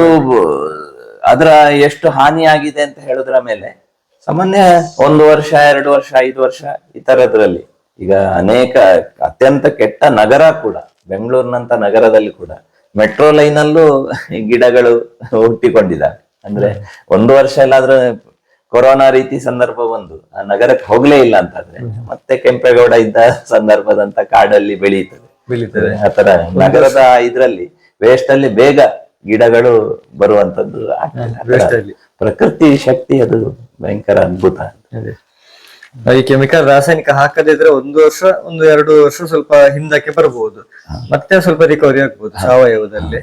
ಅದರ ಎಷ್ಟು ಹಾನಿಯಾಗಿದೆ ಆಗಿದೆ ಅಂತ ಹೇಳುದ್ರ ಮೇಲೆ ಸಾಮಾನ್ಯ ಒಂದು ವರ್ಷ ಎರಡು ವರ್ಷ ಐದು ವರ್ಷ ಈ ತರದ್ರಲ್ಲಿ ಈಗ ಅನೇಕ ಅತ್ಯಂತ ಕೆಟ್ಟ ನಗರ ಕೂಡ ಬೆಂಗಳೂರಿನಂತ ನಗರದಲ್ಲಿ ಕೂಡ ಮೆಟ್ರೋ ಲೈನಲ್ಲೂ ಗಿಡಗಳು ಹುಟ್ಟಿಕೊಂಡಿದ್ದಾವೆ. ಅಂದ್ರೆ ಒಂದು ವರ್ಷ ಎಲ್ಲಾದ್ರೂ ಕೊರೋನಾ ರೀತಿ ಸಂದರ್ಭ ಬಂದು ಆ ನಗರಕ್ಕೆ ಹೋಗ್ಲೇ ಇಲ್ಲ ಅಂತಂದ್ರೆ ಮತ್ತೆ ಕೆಂಪೇಗೌಡ ಇದ್ದ ಸಂದರ್ಭದಂತ ಕಾಡಲ್ಲಿ ಬೆಳೀತದೆ. ಬೆಳೀತದೆ. ಆತರ ನಗರದ ಇದ್ರಲ್ಲಿ ವೇಸ್ಟ್ ಅಲ್ಲಿ ಬೇಗ ಗಿಡಗಳು ಬರುವಂತದ್ದು. ಪ್ರಕೃತಿ ಶಕ್ತಿ ಅದು ಭಯಂಕರ ಅದ್ಭುತ ಅದೇ. ಈ ಕೆಮಿಕಲ್ ರಾಸಾಯನಿಕ ಹಾಕದಿದ್ರೆ ಒಂದು ವರ್ಷ, ಒಂದು ಎರಡು ವರ್ಷ ಸ್ವಲ್ಪ ಹಿಂದಕ್ಕೆ ಬರಬಹುದು ಮತ್ತೆ ಸ್ವಲ್ಪ ರಿಕವರಿ ಆಗ್ಬಹುದು ಸಾವಯವದಲ್ಲಿ.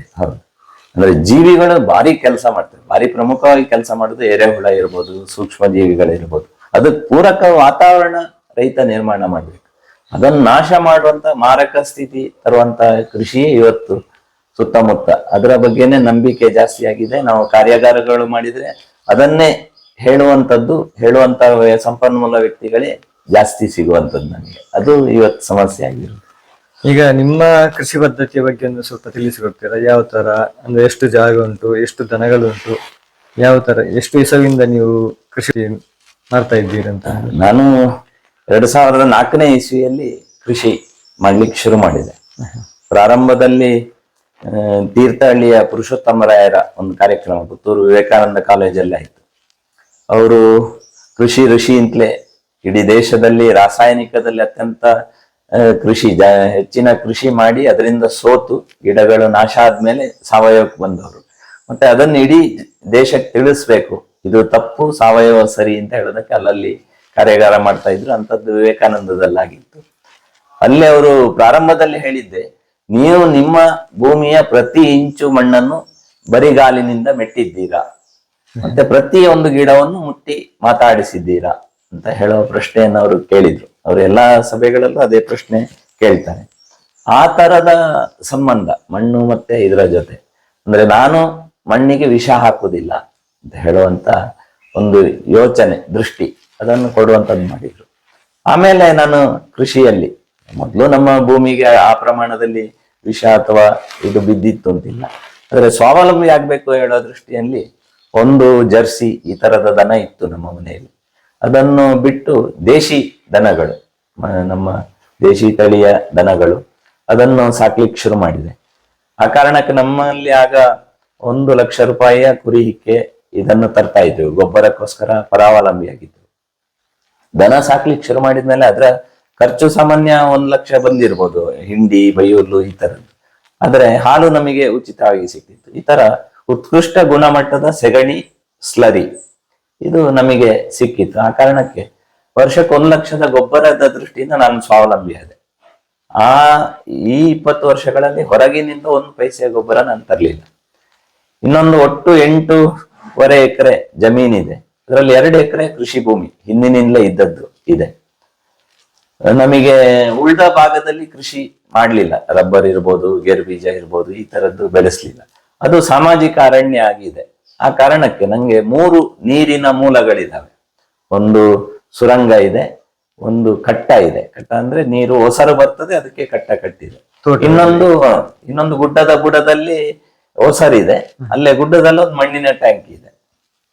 ಅಂದ್ರೆ ಜೀವಿಗಳು ಭಾರಿ ಕೆಲಸ ಮಾಡ್ತಾರೆ ಭಾರಿ ಪ್ರಮುಖವಾಗಿ ಕೆಲಸ ಮಾಡುದು ಎರೆಹುಳ ಇರ್ಬೋದು ಸೂಕ್ಷ್ಮ ಜೀವಿಗಳಿರ್ಬೋದು ಅದಕ್ಕೆ ಪೂರಕ ವಾತಾವರಣ ರೈತ ನಿರ್ಮಾಣ ಮಾಡ್ಬೇಕು. ಅದನ್ನ ನಾಶ ಮಾಡುವಂತ ಮಾರಕ ಸ್ಥಿತಿ ತರುವಂತ ಕೃಷಿ ಇವತ್ತು ಸುತ್ತಮುತ್ತ. ಅದರ ಬಗ್ಗೆನೆ ನಂಬಿಕೆ ಜಾಸ್ತಿ ಆಗಿದೆ. ನಾವು ಕಾರ್ಯಾಗಾರಗಳು ಮಾಡಿದ್ರೆ ಅದನ್ನೇ ಹೇಳುವಂತದ್ದು ಹೇಳುವಂತ ಸಂಪನ್ಮೂಲ ವ್ಯಕ್ತಿಗಳೇ ಜಾಸ್ತಿ ಸಿಗುವಂತದ್ದು ನನಗೆ. ಅದು ಇವತ್ತು ಸಮಸ್ಯೆ ಆಗಿರೋದು. ಈಗ ನಿಮ್ಮ ಕೃಷಿ ಪದ್ಧತಿಯ ಬಗ್ಗೆ ಒಂದು ಸ್ವಲ್ಪ ತಿಳಿಸಿಕೊಡ್ತೀರಾ? ಯಾವ ತರ? ಅಂದ್ರೆ ಎಷ್ಟು ಜಾಗ ಉಂಟು ಎಷ್ಟು ದನಗಳುಂಟು ಯಾವ ತರ? ಎಷ್ಟು ಇಸವಿಂದ ನೀವು ಕೃಷಿ ಮಾಡ್ತಾ ಇದ್ದೀರಿ ಅಂತ? ನಾನು ಎರಡು ಸಾವಿರದ ನಾಲ್ಕನೇ ಇಸ್ವಿಯಲ್ಲಿ ಕೃಷಿ ಮಾಡ್ಲಿಕ್ಕೆ ಶುರು ಮಾಡಿದೆ. ಪ್ರಾರಂಭದಲ್ಲಿ ತೀರ್ಥಹಳ್ಳಿಯ ಪುರುಷೋತ್ತಮರಾಯರ ಒಂದು ಕಾರ್ಯಕ್ರಮ ಪುತ್ತೂರು ವಿವೇಕಾನಂದ ಕಾಲೇಜಲ್ಲಿ ಆಯ್ತು. ಅವರು ಕೃಷಿ ಋಷಿ ಅಂತಲೇ ಇಡೀ ದೇಶದಲ್ಲಿ ರಾಸಾಯನಿಕದಲ್ಲಿ ಅತ್ಯಂತ ಕೃಷಿ ಹೆಚ್ಚಿನ ಕೃಷಿ ಮಾಡಿ ಅದರಿಂದ ಸೋತು ಗಿಡಗಳು ನಾಶ ಆದ್ಮೇಲೆ ಸಾವಯವಕ್ಕೆ ಬಂದವರು. ಮತ್ತೆ ಅದನ್ನ ಇಡೀ ದೇಶಕ್ಕೆ ತಿಳಿಸ್ಬೇಕು. ಇದು ತಪ್ಪು, ಸಾವಯವ ಸರಿ ಅಂತ ಹೇಳೋದಕ್ಕೆ ಅಲ್ಲಲ್ಲಿ ಕಾರ್ಯಾಗಾರ ಮಾಡ್ತಾ ಇದ್ರು. ಅಂಥದ್ದು ವಿವೇಕಾನಂದದಲ್ಲಾಗಿತ್ತು. ಅಲ್ಲಿ ಅವರು ಪ್ರಾರಂಭದಲ್ಲಿ ಹೇಳಿದ್ದೆ, ನೀವು ನಿಮ್ಮ ಭೂಮಿಯ ಪ್ರತಿ ಇಂಚು ಮಣ್ಣನ್ನು ಬರಿಗಾಲಿನಿಂದ ಮೆಟ್ಟಿದ್ದೀರಾ? ಮತ್ತೆ ಒಂದು ಗಿಡವನ್ನು ಮುಟ್ಟಿ ಮಾತಾಡಿಸಿದ್ದೀರಾ ಅಂತ ಹೇಳೋ ಪ್ರಶ್ನೆಯನ್ನು ಅವರು ಕೇಳಿದ್ರು. ಅವರು ಎಲ್ಲಾ ಸಭೆಗಳಲ್ಲೂ ಅದೇ ಪ್ರಶ್ನೆ ಕೇಳ್ತಾರೆ. ಆ ತರದ ಸಂಬಂಧ, ಮಣ್ಣು ಮತ್ತೆ ಇದರ ಜೊತೆ. ಅಂದ್ರೆ ನಾನು ಮಣ್ಣಿಗೆ ವಿಷ ಹಾಕುವುದಿಲ್ಲ ಅಂತ ಹೇಳುವಂತ ಒಂದು ಯೋಚನೆ, ದೃಷ್ಟಿ, ಅದನ್ನು ಕೊಡುವಂತದ್ದು ಮಾಡಿದ್ರು. ಆಮೇಲೆ ನಾನು ಕೃಷಿಯಲ್ಲಿ, ಮೊದಲು ನಮ್ಮ ಭೂಮಿಗೆ ಆ ಪ್ರಮಾಣದಲ್ಲಿ ವಿಷ ಅಥವಾ ಇದು ಬಿದ್ದಿತ್ತು ಅಂತಿಲ್ಲ. ಆದ್ರೆ ಸ್ವಾವಲಂಬಿ ಆಗ್ಬೇಕು ಹೇಳೋ ದೃಷ್ಟಿಯಲ್ಲಿ ಒಂದು ಜರ್ಸಿ ಈ ತರದ ದನ ಇತ್ತು ನಮ್ಮ ಮನೆಯಲ್ಲಿ. ಅದನ್ನು ಬಿಟ್ಟು ದೇಶಿ ದನಗಳು ನಮ್ಮ ದೇಶಿ ತಳಿಯ ದನಗಳು ಅದನ್ನು ಸಾಕ್ಲಿಕ್ಕೆ ಶುರು ಮಾಡಿದೆ. ಆ ಕಾರಣಕ್ಕೆ ನಮ್ಮಲ್ಲಿ ಆಗ ಒಂದು ಲಕ್ಷ ರೂಪಾಯಿಯ ಕುರಿಹಿಕ್ಕೆ ಇದನ್ನು ತರ್ತಾ ಇದ್ವಿ. ಗೊಬ್ಬರಕ್ಕೋಸ್ಕರ ಪರಾವಲಂಬಿಯಾಗಿತ್ತು ದನ ಸಾಕ್ಲಿಕ್ಕೆ ಶುರು ಮಾಡಿದ್ಮೇಲೆ ಅದರ ಖರ್ಚು ಸಾಮಾನ್ಯ ಒಂದು ಲಕ್ಷ ಬಂದಿರ್ಬೋದು. ಹಿಂಡಿ ಬೈಯೂರ್ಲು ಈ ತರದ್ದು ಆದ್ರೆ ಹಾಲು ನಮಗೆ ಉಚಿತವಾಗಿ ಸಿಕ್ತಿತ್ತು ಈ ತರ ಉತ್ಕೃಷ್ಟ ಗುಣಮಟ್ಟದ ಸೆಗಣಿ ಸ್ಲರಿ. ಇದು ನಮಗೆ ಸಿಕ್ಕಿತ್ತು ಆ ಕಾರಣಕ್ಕೆ ವರ್ಷಕ್ಕೆ ಒಂದು ಲಕ್ಷದ ಗೊಬ್ಬರದ ದೃಷ್ಟಿಯಿಂದ ನಾನು ಸ್ವಾವಲಂಬಿ ಆದೆ. ಆ ಈ ಇಪ್ಪತ್ತು ವರ್ಷಗಳಲ್ಲಿ ಹೊರಗಿನಿಂದ ಒಂದು ಪೈಸೆ ಗೊಬ್ಬರ ನಾನು ತರಲಿಲ್ಲ. ಇನ್ನೊಂದು ಒಟ್ಟು ಎಂಟೂವರೆ ಎಕರೆ ಜಮೀನಿದೆ. ಅದರಲ್ಲಿ ಎರಡು ಎಕರೆ ಕೃಷಿ ಭೂಮಿ ಹಿಂದಿನಿಂದಲೇ ಇದ್ದದ್ದು ಇದೆ. ನಮಗೆ ಉಳಿದ ಭಾಗದಲ್ಲಿ ಕೃಷಿ ಮಾಡಲಿಲ್ಲ. ರಬ್ಬರ್ ಇರ್ಬೋದು, ಗೇರು ಬೀಜ ಇರ್ಬೋದು, ಈ ತರದ್ದು ಬೆಳೆಸ್ಲಿಲ್ಲ. ಅದು ಸಾಮಾಜಿಕ ಅರಣ್ಯ ಆಗಿದೆ. ಆ ಕಾರಣಕ್ಕೆ ನಂಗೆ ಮೂರು ನೀರಿನ ಮೂಲಗಳಿದ್ದಾವೆ ಒಂದು ಸುರಂಗ ಇದೆ ಒಂದು ಕಟ್ಟ ಇದೆ. ಕಟ್ಟ ಅಂದ್ರೆ ನೀರು ಒಸರು ಬರ್ತದೆ ಅದಕ್ಕೆ ಕಟ್ಟ ಕಟ್ಟಿದೆ. ಇನ್ನೊಂದು ಇನ್ನೊಂದು ಗುಡ್ಡದ ಬುಡದಲ್ಲಿ ಒಸರಿದೆ. ಅಲ್ಲೇ ಗುಡ್ಡದಲ್ಲಿ ಒಂದು ಮಣ್ಣಿನ ಟ್ಯಾಂಕ್ ಇದೆ.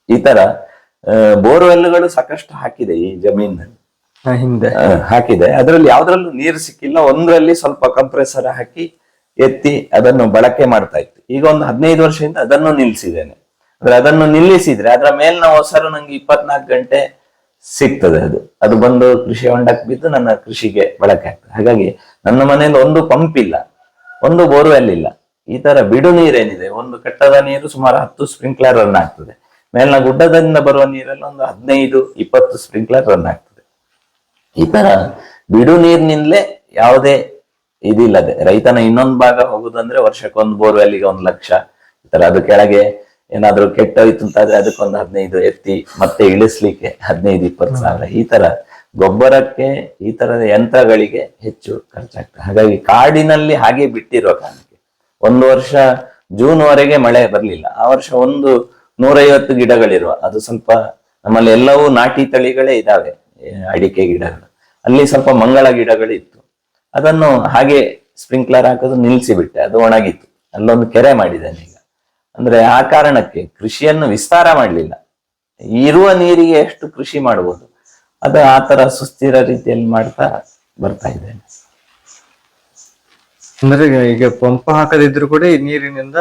ಈ ತರ ಬೋರ್ವೆಲ್ಗಳು ಸಾಕಷ್ಟು ಹಾಕಿದೆ ಈ ಜಮೀನಲ್ಲಿ ಹಿಂದೆ. ಹಾಕಿದೆ. ಅದರಲ್ಲಿ ಯಾವ್ದ್ರಲ್ಲೂ ನೀರು ಸಿಕ್ಕಿಲ್ಲ. ಒಂದ್ರಲ್ಲಿ ಸ್ವಲ್ಪ ಕಂಪ್ರೆಸರ್ ಹಾಕಿ ಎತ್ತಿ ಅದನ್ನು ಬಳಕೆ ಮಾಡ್ತಾ ಇತ್ತು. ಈಗ ಒಂದು ಹದಿನೈದು ವರ್ಷದಿಂದ ಅದನ್ನು ನಿಲ್ಲಿಸಿದ್ದೇನೆ. ಅಂದ್ರೆ ಅದನ್ನು ನಿಲ್ಲಿಸಿದ್ರೆ ಅದರ ಮೇಲಿನ ಹೊಸರು ನಂಗೆ ಇಪ್ಪತ್ನಾಲ್ಕು ಗಂಟೆ ಸಿಗ್ತದೆ ಅದು. ಅದು ಬಂದು ಕೃಷಿ ಹೊಂಡಕ್ಕೆ ಬಿದ್ದು ನನ್ನ ಕೃಷಿಗೆ ಬಳಕೆ ಆಗ್ತದೆ. ಹಾಗಾಗಿ ನನ್ನ ಮನೆಯಲ್ಲಿ ಒಂದು ಪಂಪ್ ಇಲ್ಲ, ಒಂದು ಬೋರ್ವೆಲ್ ಇಲ್ಲ. ಈ ತರ ಬಿಡು ನೀರೇನಿದೆ. ಒಂದು ಕಟ್ಟದ ನೀರು ಸುಮಾರು ಹತ್ತು ಸ್ಪ್ರಿಂಕ್ಲರ್ ರನ್ ಆಗ್ತದೆ. ಮೇಲಿನ ಗುಡ್ಡದಿಂದ ಬರುವ ನೀರಲ್ಲಿ ಒಂದು ಹದಿನೈದು, ಇಪ್ಪತ್ತು ಸ್ಪ್ರಿಂಕ್ಲರ್ ರನ್ ಆಗ್ತದೆ. ಈ ತರ ಬಿಡು ನೀರಿನಿಂದಲೇ ಯಾವುದೇ ಇದಿಲ್ಲದೆ. ರೈತನ ಇನ್ನೊಂದು ಭಾಗ ಹೋಗುದಂದ್ರೆ ವರ್ಷಕ್ಕೊಂದು ಬೋರ್ವೆಲ್ಗೆ ಒಂದು ಲಕ್ಷ. ಈ ತರ ಅದು ಕೆಳಗೆ ಏನಾದ್ರೂ ಕೆಟ್ಟೋಯ್ತು ಅಂತಾದ್ರೆ ಅದಕ್ಕೊಂದು ಹದಿನೈದು ಎತ್ತಿ ಮತ್ತೆ ಇಳಿಸ್ಲಿಕ್ಕೆ ಹದಿನೈದು, ಇಪ್ಪತ್ತು ಸಾವಿರ. ಈ ತರ ಗೊಬ್ಬರಕ್ಕೆ, ಈ ತರದ ಯಂತ್ರಗಳಿಗೆ ಹೆಚ್ಚು ಖರ್ಚಾಗ್ತದೆ. ಹಾಗಾಗಿ ಕಾಡಿನಲ್ಲಿ ಹಾಗೆ ಬಿಟ್ಟಿರೋ ಕಾರಣಕ್ಕೆ. ಒಂದು ವರ್ಷ ಜೂನ್ ವರೆಗೆ ಮಳೆ ಬರಲಿಲ್ಲ. ಆ ವರ್ಷ ಒಂದು ನೂರೈವತ್ತು ಗಿಡಗಳಿರುವ. ಅದು ಸ್ವಲ್ಪ ನಮ್ಮಲ್ಲಿ ಎಲ್ಲವೂ ನಾಟಿ ತಳಿಗಳೇ ಇದಾವೆ ಅಡಿಕೆ ಗಿಡಗಳು. ಅಲ್ಲಿ ಸ್ವಲ್ಪ ಮಂಗಳ ಗಿಡಗಳಿತ್ತು. ಅದನ್ನು ಹಾಗೆ ಸ್ಪ್ರಿಂಕ್ಲರ್ ಹಾಕೋದು ನಿಲ್ಲಿಸಿ ಬಿಟ್ಟೆ ಅದು ಒಣಗಿತ್ತು. ಅಲ್ಲೊಂದು ಕೆರೆ ಮಾಡಿದ್ದೇನೆ ಈಗ. ಅಂದ್ರೆ ಆ ಕಾರಣಕ್ಕೆ ಕೃಷಿಯನ್ನು ವಿಸ್ತಾರ ಮಾಡಲಿಲ್ಲ. ಇರುವ ನೀರಿಗೆ ಎಷ್ಟು ಕೃಷಿ ಮಾಡಬಹುದು ಅದು ಆ ತರ ಸುಸ್ಥಿರ ರೀತಿಯಲ್ಲಿ ಮಾಡ್ತಾ ಬರ್ತಾ ಇದ್ದೇನೆ. ಅಂದ್ರೆ ಈಗ ಪಂಪ್ ಹಾಕದಿದ್ರು ಕೂಡ ಈ ನೀರಿನಿಂದ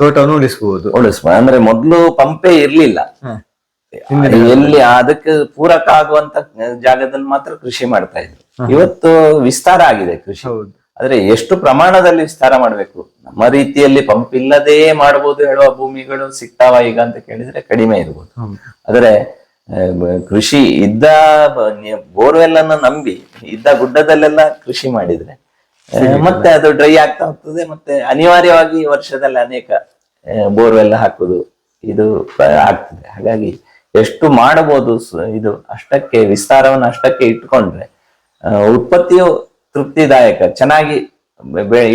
ತೋಟವನ್ನು ಉಳಿಸಬಹುದು ಉಳಿಸುವ ಅಂದ್ರೆ ಮೊದಲು ಪಂಪೇ ಇರ್ಲಿಲ್ಲ. ಎಲ್ಲಿ ಅದಕ್ಕೆ ಪೂರಕ ಆಗುವಂತ ಜಾಗದಲ್ಲಿ ಮಾತ್ರ ಕೃಷಿ ಮಾಡ್ತಾ ಇದ್ರು. ಇವತ್ತು ವಿಸ್ತಾರ ಆಗಿದೆ ಕೃಷಿ. ಆದ್ರೆ ಎಷ್ಟು ಪ್ರಮಾಣದಲ್ಲಿ ವಿಸ್ತಾರ ಮಾಡ್ಬೇಕು? ನಮ್ಮ ರೀತಿಯಲ್ಲಿ ಪಂಪ್ ಇಲ್ಲದೇ ಮಾಡಬಹುದು ಹೇಳುವ ಭೂಮಿಗಳು ಸಿಗ್ತಾವ ಈಗ ಅಂತ ಕೇಳಿದ್ರೆ ಕಡಿಮೆ ಇರ್ಬೋದು. ಹೌದು. ಆದ್ರೆ ಕೃಷಿ ಇದ್ದ ಬೋರ್ವೆಲ್ ಅನ್ನ ನಂಬಿ ಇದ್ದ ಗುಡ್ಡದಲ್ಲೆಲ್ಲ ಕೃಷಿ ಮಾಡಿದ್ರೆ ಮತ್ತೆ ಅದು ಡ್ರೈ ಆಗ್ತಾ ಹೋಗ್ತದೆ ಮತ್ತೆ ಅನಿವಾರ್ಯವಾಗಿ ವರ್ಷದಲ್ಲಿ ಅನೇಕ ಬೋರ್ವೆಲ್ ಹಾಕುದು ಇದು ಆಗ್ತದೆ. ಹಾಗಾಗಿ ಎಷ್ಟು ಮಾಡಬಹುದು ಇದು ಅಷ್ಟಕ್ಕೆ ವಿಸ್ತಾರವನ್ನು ಅಷ್ಟಕ್ಕೆ ಇಟ್ಕೊಂಡ್ರೆ ಉತ್ಪತ್ತಿಯು ತೃಪ್ತಿದಾಯಕ ಚೆನ್ನಾಗಿ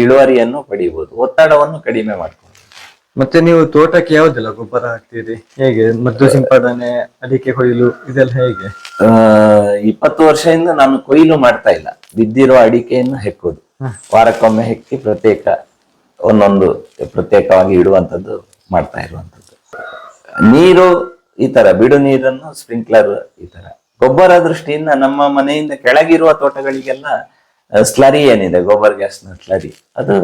ಇಳುವರಿಯನ್ನು ಪಡೆಯಬಹುದು ಒತ್ತಡವನ್ನು ಕಡಿಮೆ ಮಾಡ್ಕೊಂಡು ಮತ್ತೆ ನೀವು ತೋಟಕ್ಕೆ ಯಾವ್ದೆಲ್ಲ ಗೊಬ್ಬರ ಹಾಕ್ತೀರಿ? ಹೇಗೆ? ಮದ್ದು ಸಿಂಪಡಣೆ ಅಡಿಕೆ ಕೊಯ್ಲು ಇದೆಲ್ಲ ಹೇಗೆ? ಆ, ಇಪ್ಪತ್ತು ವರ್ಷದಿಂದ ನಾನು ಕೊಯ್ಲು ಮಾಡ್ತಾ ಇಲ್ಲ. ಬಿದ್ದಿರುವ ಅಡಿಕೆಯನ್ನು ಹೆಕ್ಕೋದು. ವಾರಕ್ಕೊಮ್ಮೆ ಹೆಕ್ಕಿ ಪ್ರತ್ಯೇಕ ಒಂದೊಂದು ಪ್ರತ್ಯೇಕವಾಗಿ ಇಡುವಂಥದ್ದು ಮಾಡ್ತಾ ಇರುವಂತದ್ದು ನೀರು ಈ ತರ ಬಿಡು ನೀರನ್ನು ಸ್ಪ್ರಿಂಕ್ಲರ್ ಈ ತರ. ಗೊಬ್ಬರ ದೃಷ್ಟಿಯಿಂದ ನಮ್ಮ ಮನೆಯಿಂದ ಕೆಳಗಿರುವ ತೋಟಗಳಿಗೆಲ್ಲ ಸ್ಲರಿ ಏನಿದೆ ಗೋಬರ್ ಗ್ಯಾಸ್ನ ಸ್ಲರಿ ಅದು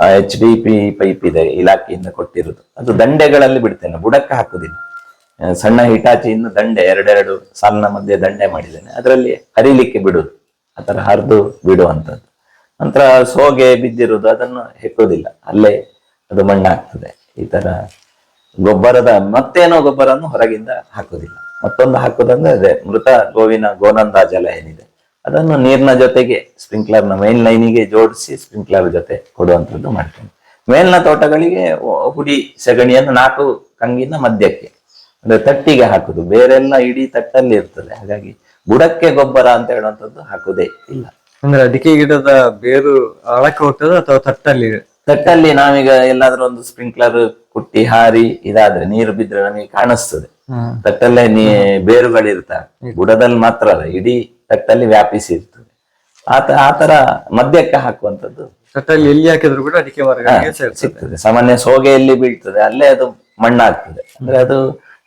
ಎಚ್ ಡಿ ಪಿ ಪೈಪ್ ಇದೆ ಇಲಾಖೆಯಿಂದ ಕೊಟ್ಟಿರೋದು. ಅದು ದಂಡೆಗಳಲ್ಲಿ ಬಿಡ್ತೇನೆ ಬುಡಕ್ಕೆ ಹಾಕುದಿಲ್ಲ. ಆ, ಸಣ್ಣ ಹಿಟಾಚಿಯಿಂದ ದಂಡೆ ಎರಡೆರಡು ಸಾಲಿನ ಮಧ್ಯೆ ದಂಡೆ ಮಾಡಿದ್ದೇನೆ. ಅದರಲ್ಲಿ ಹರಿಲಿಕ್ಕೆ ಬಿಡುದು ಆತರ ಹರಿದು ಬಿಡುವಂಥದ್ದು. ನಂತರ ಸೋಗೆ ಬಿದ್ದಿರುವುದು ಅದನ್ನು ಹೆಕ್ಕುದಿಲ್ಲ. ಅಲ್ಲೇ ಅದು ಮಣ್ಣಾಗ್ತದೆ. ಈ ತರ ಗೊಬ್ಬರದ ಮತ್ತೇನೋ ಗೊಬ್ಬರನ್ನು ಹೊರಗಿಂದ ಹಾಕುದಿಲ್ಲ. ಮತ್ತೊಂದು ಹಾಕುದಂದ್ರೆ ಅದೇ ಮೃತ ಗೋವಿನ ಗೋನಂದ ಜಲ ಏನಿದೆ ಅದನ್ನು ನೀರಿನ ಜೊತೆಗೆ ಸ್ಪ್ರಿಂಕ್ಲರ್ನ ಮೇನ್ ಲೈನಿಗೆ ಜೋಡಿಸಿ ಸ್ಪ್ರಿಂಕ್ಲರ್ ಜೊತೆ ಕೊಡುವಂಥದ್ದು ಮಾಡ್ತೇನೆ. ಮೇಲಿನ ತೋಟಗಳಿಗೆ ಹುಡಿ ಸೆಗಣಿಯನ್ನು ನಾಲ್ಕು ಕಂಗಿನ ಮಧ್ಯಕ್ಕೆ ಅಂದ್ರೆ ತಟ್ಟಿಗೆ ಹಾಕುದು. ಬೇರೆಲ್ಲ ಇಡೀ ತಟ್ಟಲ್ಲಿ ಇರ್ತದೆ. ಹಾಗಾಗಿ ಬುಡಕ್ಕೆ ಗೊಬ್ಬರ ಅಂತ ಹೇಳುವಂಥದ್ದು ಹಾಕುದೇ ಇಲ್ಲ. ಅಂದ್ರೆ ಅಡಿಕೆ ಗಿಡದ ಬೇರು ಆಳಕ್ಕೆ ಹೋಗ್ತದ ಅಥವಾ ತಟ್ಟಲ್ಲಿ? ತಟ್ಟಲ್ಲಿ ನಾವೀಗ ಎಲ್ಲಾದ್ರೂ ಒಂದು ಸ್ಪ್ರಿಂಕ್ಲರ್ ಕುಟ್ಟಿ ಹಾರಿ ಇದಾದ್ರೆ ನೀರು ಬಿದ್ರೆ ನಮಗೆ ಕಾಣಿಸ್ತದೆ. ತಟ್ಟಲ್ಲೇ ನೀ ಬೇರುಗಳಿರ್ತಾವೆ ಬುಡದಲ್ಲಿ ಮಾತ್ರ ಅಲ್ಲ ಇಡೀ ತಟ್ಟಲ್ಲಿ ವ್ಯಾಪಿಸಿ ಇರ್ತದೆ. ಆತ ಆತರ ಮಧ್ಯಕ್ಕೆ ಹಾಕುವಂತದ್ದು ತಟ್ಟಲ್ಲಿ ಎಲ್ಲಿ ಹಾಕಿದ್ರು ಕೂಡ ಅಡಿಕೆ ಮರ ಸಿಗ್ತದೆ. ಸಾಮಾನ್ಯ ಸೋಗೆ ಎಲ್ಲಿ ಬೀಳ್ತದೆ. ಅಲ್ಲೇ ಅದು ಮಣ್ಣಾಗ್ತದೆ. ಅಂದ್ರೆ ಅದು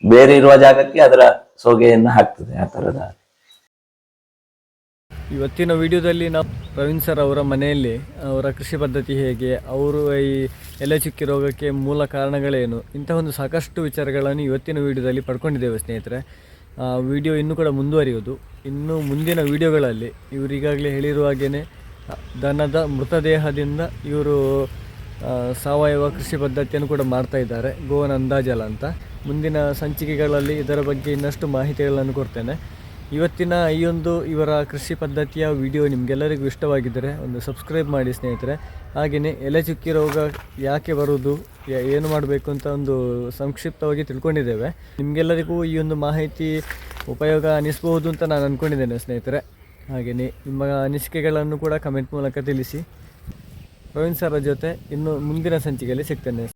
ಬೇರೆ ಇರುವ ಜಾಗಕ್ಕೆ ಅದರ ಸೋಗೆಯನ್ನು ಹಾಕ್ತದೆ ಆ ತರದ. ಇವತ್ತಿನ ವಿಡಿಯೋದಲ್ಲಿ ನಾವು ಪ್ರವೀಣ್ ಸರ್ ಅವರ ಮನೆಯಲ್ಲಿ, ಅವರ ಕೃಷಿ ಪದ್ಧತಿ ಹೇಗೆ, ಅವರು ಈ ಎಲೆ ಚುಕ್ಕಿ ರೋಗಕ್ಕೆ ಮೂಲ ಕಾರಣಗಳೇನು ಇಂತಹ ಒಂದು ಸಾಕಷ್ಟು ವಿಚಾರಗಳನ್ನು ಇವತ್ತಿನ ವಿಡಿಯೋದಲ್ಲಿ ಪಡ್ಕೊಂಡಿದ್ದೇವೆ ಸ್ನೇಹಿತರೆ. ವಿಡಿಯೋ ಇನ್ನೂ ಕೂಡ ಮುಂದುವರಿಯೋದು ಇನ್ನು ಮುಂದಿನ ವಿಡಿಯೋಗಳಲ್ಲಿ ಇವರು ಈಗಾಗಲೇ ಹೇಳಿರುವ ಹಾಗೆಯೇ ದನದ ಮೃತದೇಹದಿಂದ ಇವರು ಸಾವಯವ ಕೃಷಿ ಪದ್ಧತಿಯನ್ನು ಕೂಡ ಮಾಡ್ತಾ ಇದ್ದಾರೆ, ಗೋವನ ಅಂದಾಜಲ ಅಂತ. ಮುಂದಿನ ಸಂಚಿಕೆಗಳಲ್ಲಿ ಇದರ ಬಗ್ಗೆ ಇನ್ನಷ್ಟು ಮಾಹಿತಿಗಳನ್ನು ಕೊಡ್ತೇನೆ. ಇವತ್ತಿನ ಈ ಒಂದು ಇವರ ಕೃಷಿ ಪದ್ಧತಿಯ ವಿಡಿಯೋ ನಿಮಗೆಲ್ಲರಿಗೂ ಇಷ್ಟವಾಗಿದ್ದರೆ ಒಂದು ಸಬ್ಸ್ಕ್ರೈಬ್ ಮಾಡಿ ಸ್ನೇಹಿತರೆ. ಹಾಗೆಯೇ ಎಲೆ ಚುಕ್ಕಿ ರೋಗ ಯಾಕೆ ಬರುವುದು ಏನು ಮಾಡಬೇಕು ಅಂತ ಒಂದು ಸಂಕ್ಷಿಪ್ತವಾಗಿ ತಿಳ್ಕೊಂಡಿದ್ದೇವೆ. ನಿಮಗೆಲ್ಲರಿಗೂ ಈ ಒಂದು ಮಾಹಿತಿ ಉಪಯೋಗ ಅನಿಸ್ಬಹುದು ಅಂತ ನಾನು ಅಂದ್ಕೊಂಡಿದ್ದೇನೆ ಸ್ನೇಹಿತರೆ. ಹಾಗೆಯೇ ನಿಮ್ಮ ಅನಿಸಿಕೆಗಳನ್ನು ಕೂಡ ಕಮೆಂಟ್ ಮೂಲಕ ತಿಳಿಸಿ. ಪ್ರವೀಣ್ ಸರ್ ಜೊತೆ ಇನ್ನು ಮುಂದಿನ ಸಂಚಿಕೆಯಲ್ಲಿ ಸಿಗ್ತೇನೆ.